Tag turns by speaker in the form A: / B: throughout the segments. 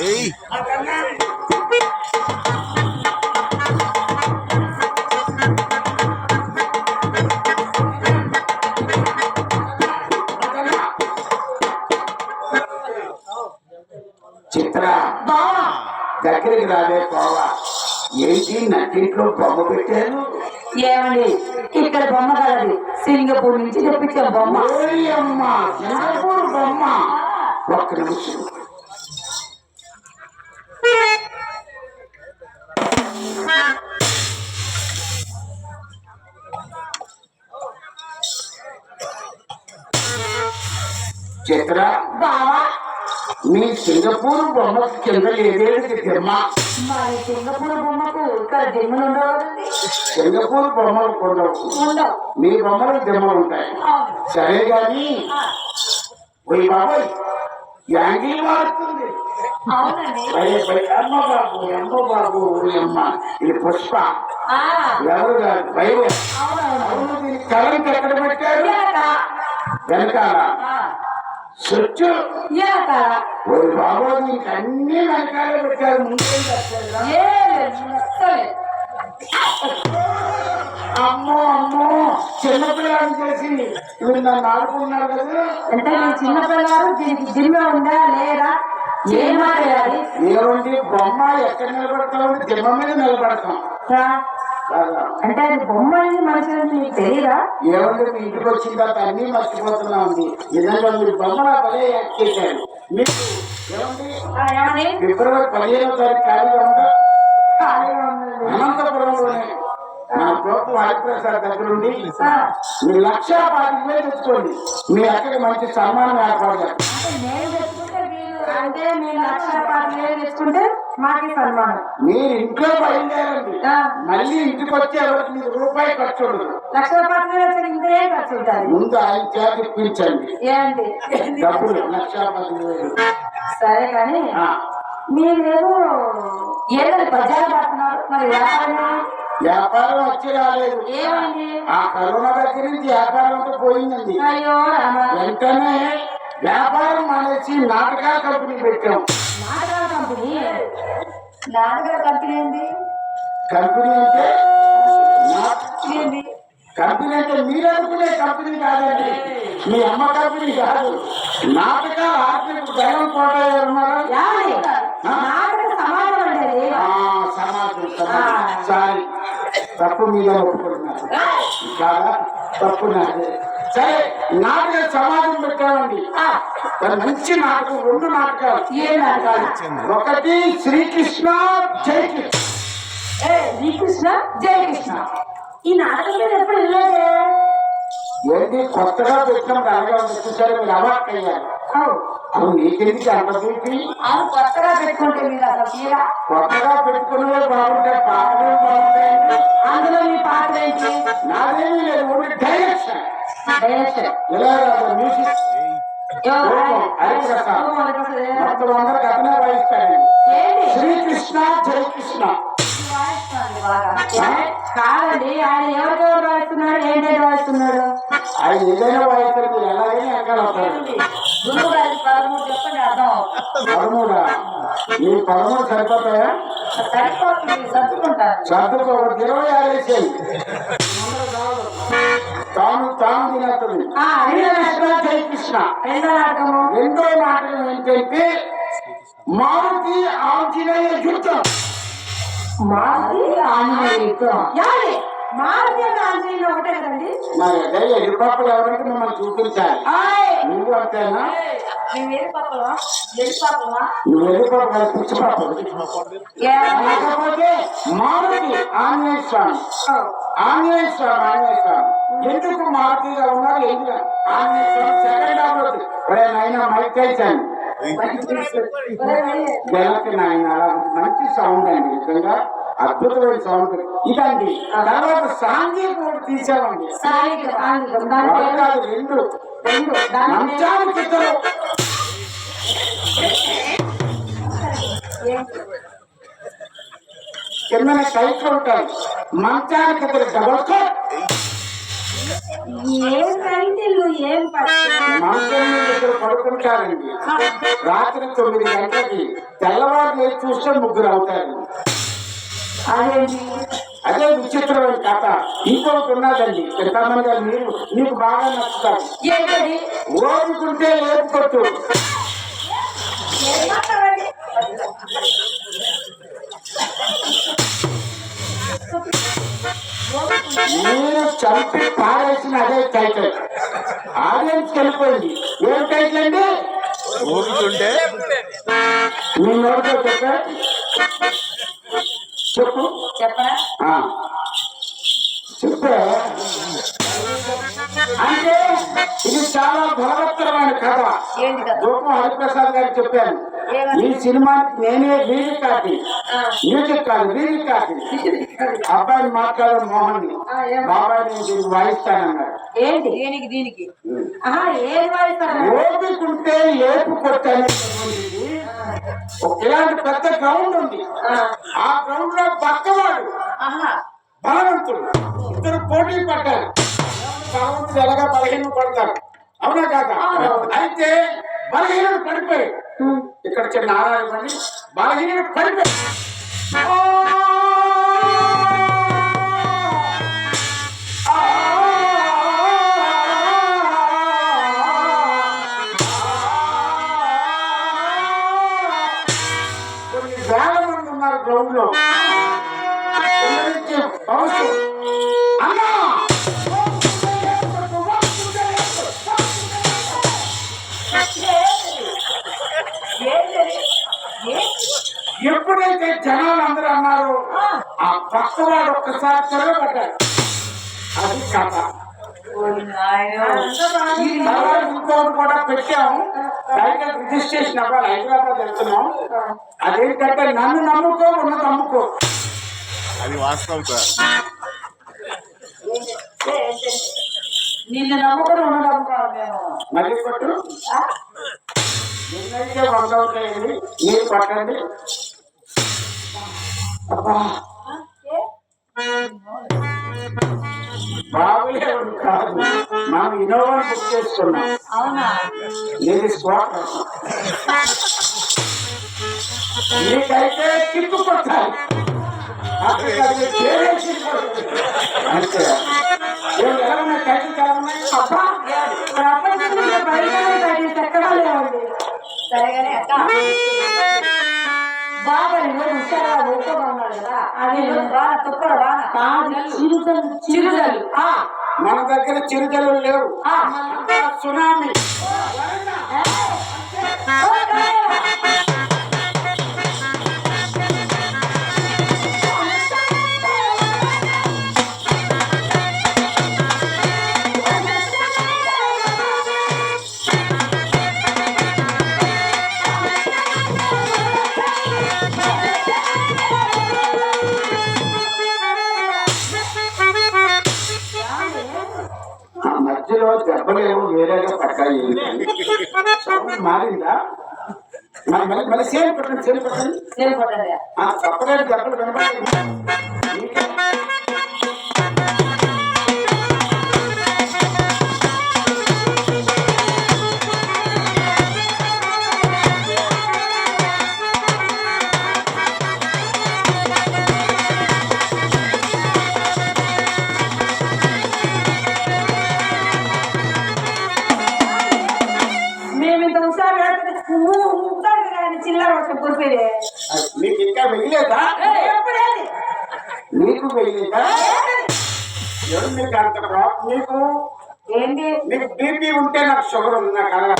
A: ఏయ్.
B: చిత్ర. దగ్గరికి రాలే పోవా. ఏంటి నట్టింట్లో బొమ్మ పెట్టారు?
C: ఏమండి? ఇక్కడ బొమ్మ కలది. సింగపూర్ నుంచి తెప్పించాం బొమ్మ.
B: సింగపూర్ బొమ్మ. ఒక్క నిమిషం చిత్ర?
C: బావా.
B: మీ సింగపూర్ బొమ్మ కింద లేదేది దిమ్మ
C: మరి సింగపూర్ బొమ్మకు ఇక్కడ దిమ్మలు ఉండవు.
B: సింగపూర్ బొమ్మలు ఉండవు.
C: ఉండవు.
B: మీ బొమ్మలు దిమ్మలు ఉంటాయి. సరే
C: ఆ,
B: ఓయ్ బాబోయ్ యాంగిల్ మారుతుంది. అమ్మ బాబు అమ్మ బాబు అమ్మ. ఇది పుష్ప. ఎవరు కాదు? దీనికి కరెంట్ ఎక్కడ పెట్టారు. వెనకాల. స్విచ్ బాబు దీనికి అన్ని వెనకాల పెట్టారు. ముందే చిన్నపిల్లని చేసి ఇవి నన్ను ఆడుకున్నారు కదా.
C: అంటే మీ చిన్న పిల్లలు దీనికి దిమ్మ ఉందా లేదా? ఏం మాట్లాడాలి
B: ఏమండి బొమ్మ ఎక్కడ నిలబడతాం దిమ్మ మీద నిలబడతాం.
C: అంటే అది బొమ్మ అనేది మనిషి మీకు తెలియదా
B: ఏమంటే మీ ఇంటికి వచ్చిన తర్వాత అన్ని మర్చిపోతున్నా ఉంది. నిజంగా మీరు బొమ్మల భలే యాక్ట్ చేశారు. మీకు ఏమండి? ఫిబ్రవరి పదిహేనో తారీఖు ఖాళీగా ఉందా?
C: ఖాళీగా ఉన్నది.
B: అనంతపురంలోనే. మన గోపు హరిప్రసాద్ దగ్గర ఉండి మీరు లక్ష పాతిక వేలు తెచ్చుకోండి. మీ అక్కడికి మంచి సన్మానం
C: అంటే తెచ్చుకుంటే మీరు అంటే మీరు లక్ష పాతిక వేలు తెచ్చుకుంటే మాకే సన్మానం.
B: మీరు ఇంట్లో బయలుదేరండి. మళ్ళీ ఇంటికి వచ్చే వరకు మీకు రూపాయి ఖర్చు ఉండదు.
C: లక్ష పాతిక వేలు వచ్చి ఇంకా ఏం ఖర్చు ఉంటుంది
B: ముందు ఆయన చేతి ఇప్పించండి.
C: ఏంటి?
B: డబ్బులు లక్ష వేలు
C: సరే కానీ మీరేమో ఏదో పద్యాలు పడుతున్నారు మరి వ్యాపారం
B: వ్యాపారం వచ్చి రాలేదు. ఆ కరోనా దగ్గర నుంచి వ్యాపారం అంతా పోయిందండి. వెంటనే వ్యాపారం మానేసి నాటకాల కంపెనీ పెట్టాం.
C: నాటకాల కంపెనీ? నాటకాల కంపెనీ ఏంది?
B: కంపెనీ అంటే కంపెనీ అంటే మీరు అనుకునే కంపెనీ కాదండి. మీ అమ్మ కంపెనీ కాదు. నాటకాల ఆర్థిక జగన్ కోట
C: సమాజం
B: సమాజం సారీ. తప్పు మీద ఒప్పుకుంటున్నారు. కాదా? తప్పు నాదే. సరే నాటక సమాజం పెట్టామండి. మంచి నాటకం రెండు నాటకాలు.
C: ఏ నాటకాలు?
B: ఒకటి శ్రీకృష్ణ జై కృష్ణ.
C: ఏ, శ్రీకృష్ణ జయ కృష్ణ. ఈ నాటకం మీద ఎప్పుడు వెళ్ళలేదే
B: ఏంటి? కొత్తగా అలాగే ఉంది చూసారు మీరు అవాక్ అయ్యారు.
C: అవు
B: మీకెందుకు అంత
C: అవును కొత్తగా పెట్టుకుంటే మీరు అసలు తీరా?
B: కొత్తగా పెట్టుకునే బాగుంటాయి. కాదు మ్యూజిక్. మొత్తం అందరికి అతనే శ్రీకృష్ణ
C: వాయిస్తాడు బాగా. ఏ, కాదండి ఆయన ఎవరికెవరు వాయిస్తున్నాడు ఏంటంటే వాయిస్తున్నాడు
B: ఆయన ఏదైనా వాయిస్తారు మీరు ఎలాగైనా
C: గారి పదమూడు చెప్పండి అర్థం
B: పదమూడా? మీ పదమూడు సరిపోతాయా?
C: సరిపోతుంది సర్దుకుంటారు.
B: సర్దుకు ఒక ఇరవై ఆరు వేసేయి తాను తాను తినేస్తుంది కృష్ణ
C: రెండో నాటకము?
B: రెండో నాటకం ఏంటంటే మారుతి ఆంజనేయ యుద్ధం.
C: మారుతి ఆంజనేయ యుద్ధం. యాది మారుతి ఆంజనేయులు ఒకటే కదండి.
B: మరి అదే ఎరుపాపలు ఎవరికి మిమ్మల్ని చూపించాలి. నువ్వు అంతేనా? నువ్వు మారుతి ఆంజనేయ స్వామి ఆంజనేయ స్వామి ఆంజనేయ స్వామి ఎందుకు మారుతిగా ఉన్నారు? ఎందుకు ఆంజనేయ స్వామి సెకండ్ హాఫ్ ఒరే నాయన మైక్ టైసన్ నాయన అలా మంచి సౌండ్ అండి నిజంగా అద్భుతమైన సౌండ్. ఇదండి తర్వాత సాంఘిక కూడా తీసామండి
C: సాంఘిక
B: రెండు.
C: రెండు.
B: మంచానికి ఇద్దరు. కిందన కైట్లు ఉంటాయి మంచానికి ఇద్దరు డబల్ కోట్
C: ఏం కంటిల్లు ఏం పట్టు
B: మంచం మీద ఇద్దరు పడుకుంటారండి. రాత్రి తొమ్మిది గంటలకి తెల్లవారు చూస్తే ముగ్గురు అవుతారు.
C: అదేంటి?
B: అదే విచిత్రమైన కథ. ఇంకొకటి ఉన్నదండి. ఎంతమంది మీరు మీకు బాగా నచ్చుతారు. ఓడుకుంటే లేపుకొట్టు మీరు చంపి పారేసిన అదే టైటిల్ ఆడియన్స్ వెళ్ళిపోయింది. ఏం టైటిల్ అండి?
A: ఊరుకుంటే.
B: మీ నోటితో చెప్పే చెప్పు
C: చెప్పరా?
B: చాలా బలవత్తరమైన కథ.
C: ఏంటి కదా
B: గోపం హరిప్రసాద్ గారు చెప్పాను? ఈ సినిమాకి నేనే వీధి కాకి. మ్యూజిక్ కాదు వీధి కాకి. అబ్బాయిని మాట్లాడే మోహన్? బాబాయ్ నేను వాయిస్తానన్నాడు
C: ఏంటి? దీనికి దీనికి? ఆహా ఏం వాయిస్తారా?
B: ఓపికంటే లేపు కొట్టనే ఇలాంటి పెద్ద గ్రౌండ్ ఉంది. ఆ. గ్రౌండ్లో పక్కవాడు. బలవంతుడు. ఇద్దరు పోటీ పడ్డారు. బలవంతుడు ఎలాగా బలహీన పడతారు? అవునా కాక. అయితే బలహీనుడు పడిపోయాడు ఇక్కడ చిన్న పడి బలహీనుడు పడిపోయాడు పక్కవాడు ఒక్కసారి చెరగబడ్డాడు అది కథ. ఇంకోటి కూడా పెట్టాము. టైటిల్ రిజిస్ట్రేషన్ అవ్వాలి హైదరాబాద్ వెళ్తున్నాం అదేంటంటే నన్ను నమ్ముకో ఉన్నది అమ్ముకో
A: అది వాస్తవం సార్.
C: నిన్ను నమ్ముకుని మేము.
B: మళ్ళీ కొట్టు.
C: ఆ?
B: ఎన్నైతే వంద అవుతాయండి మీరు పట్టండి అబ్బా. బాగులేవు కాదు. మనం ఇన్నోవా బుక్ చేసుకున్నాం. ఇది స్పాట్ నీకైతే కిక్కు కొట్టాలి? టైటిల్ ఎలా ఉన్నాయి?
C: అబ్బా ప్రపంచంలో బయట ఎక్కడా లేవండి సరేగానే అక్క. బాగా ఈరోజు హుషారుగా ఊరుకోమన్నాడు కదా అది బాగా తొక్కడు బాగా చిరుదలు చిరుదలు ఆ,
B: మన దగ్గర చిరుతలు లేవు. సునామీ. దెబ్బలేమో వేరేగా సౌండ్ మారిందా? మరి మళ్ళీ మళ్ళీ సేమ్ పెట్టండి సేమ్ పెట్టండి.
C: సరిపోతుంది
B: ఆ సపరేట్ దెబ్బలు
C: చిల్లర వచ్చి గురిపిడే
B: మీకు ఇంకా వెయ్యలేదా
C: ఎప్పుడేది
B: మీకు వెయ్యలేదా ఎవరు మీకు అంత మీకు
C: ఏంటి
B: మీకు బీపీ ఉంటే నాకు షుగర్ ఉంది నాకు అలా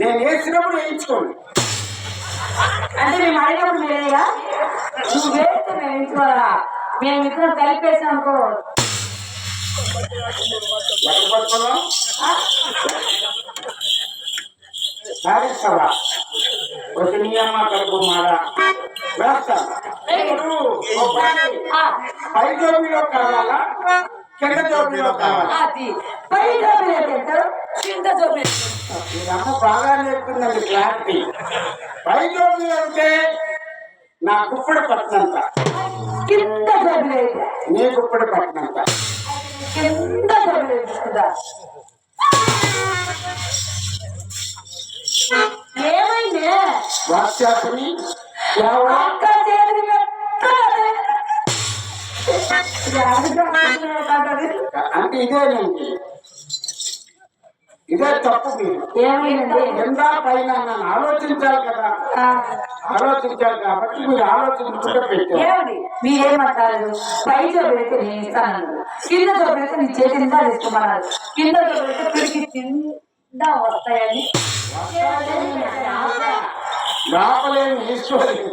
B: నేను వేసినప్పుడు వేయించుకోండి.
C: అంటే మేము అడిగినప్పుడు మీరేగా నువ్వు వేస్తే మేము ఇంచుకోవాలా మేము ఇద్దరం కలిపేసాం అనుకో.
B: ఇప్పుడు ఒక పని.
C: ఆ,
B: పై జోబీలో కావాలా? కింద జోబీలో కావాలా?
C: అది. పై జోబులు కింద జోబులు
B: ఇదమ్మ బాగా నేర్పిందండి క్లారిటీ. పై జోబీలో ఉంటే నా కుప్పడి పట్టినంత.
C: కింద జోబులు అయితే
B: నీ కుప్పడి పట్టినంత.
C: కింద తొమ్మిది తీసుకుంటా? ఏమైంది?
B: వాట్సాప్ని
C: అక్క?
B: అంటే ఇదేనండి. ఇదే తప్పు కింద పైన నన్ను ఆలోచించాలి కదా. ఆలోచించాలి కాబట్టి మీరు ఆలోచించుకుంటే పెట్టారు.
C: మీరేమంటారు? పై పెడితే నేను ఇస్తాను కింద పెడితే నీ చేతి నిండా తీసుకోమన్నారు కింద పెడితే పిడికి కింద వస్తాయని
B: లోపలేని ఈశ్వరుడు.